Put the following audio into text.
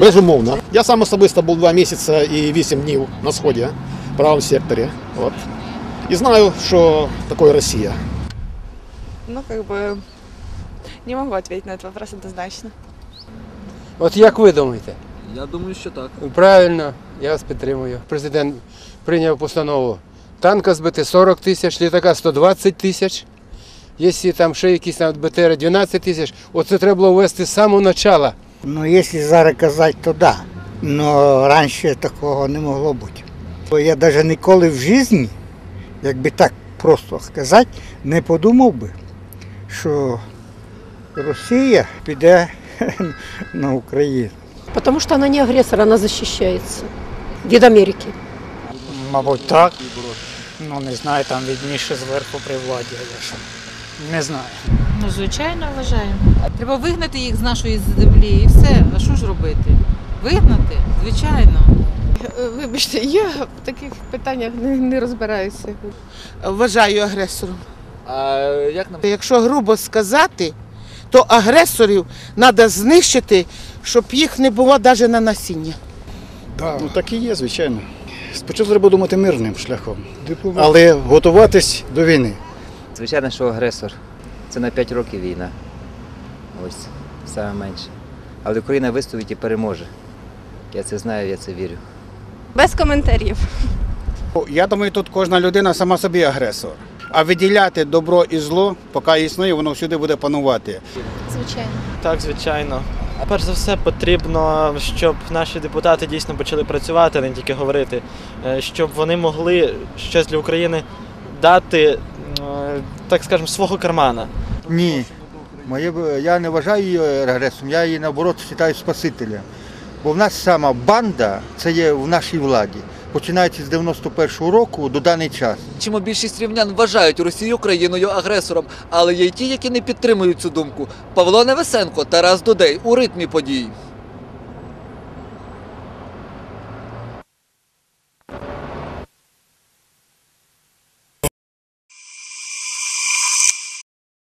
Безумовно. Я сам особисто був два місяці і вісім днів на сході, в правому секторі. От. І знаю, що таке Росія. Ну, как бы не могу ответить на этот вопрос однозначно. От як ви думаєте? Я думаю, що так. Правильно, я вас підтримую. Президент прийняв постанову. Танка збити 40 тисяч, літака 120 тисяч. Якщо там ще якісь там БТР 12 тисяч, оце треба було ввести з самого початку. Ну, якщо зараз казати, то да. Но раніше такого не могло бути. Бо я навіть ніколи в житті, якби так просто сказати, не подумав би, що Росія піде на Україну. Потому что она не агрессор, она защищается. Від Америки. Мабуть, так. Ну, не знаю, там відніше зверху при владі, але що. Не знаю. Ну, звичайно, вважаємо. Треба вигнати їх з нашої землі і все. А що ж робити? Вигнати? Звичайно. Е, Вибачте, я в таких питаннях не, не розбираюся. вважаю агресором. А як нам Якщо грубо сказати, то агресорів треба знищити, щоб їх не було навіть на насіння. Ну так і є, звичайно. Спочатку треба думати мирним шляхом, але готуватись до війни. Звичайно, що агресор. Це на 5 років війна. Ось, саме менше. Але Україна вистоїть і переможе. Я це знаю, я це вірю. Без коментарів. Я думаю, тут кожна людина сама собі агресор. А виділяти добро і зло, поки існує, воно всюди буде панувати. Звичайно. Так, звичайно. Перш за все, потрібно, щоб наші депутати дійсно почали працювати, а не тільки говорити, Е, щоб вони могли щось для України дати, так скажемо, свого кармана. Ні. Моє, я не вважаю її агресором, я її наоборот вважаю спасителем. Бо в нас сама банда це є в нашій владі. Починаючи з 91-го року до даний час. чому більшість рівнян вважають Росію країною агресором, але є й ті, які не підтримують цю думку. Павло Невесенко, Тарас Дудей у ритмі подій.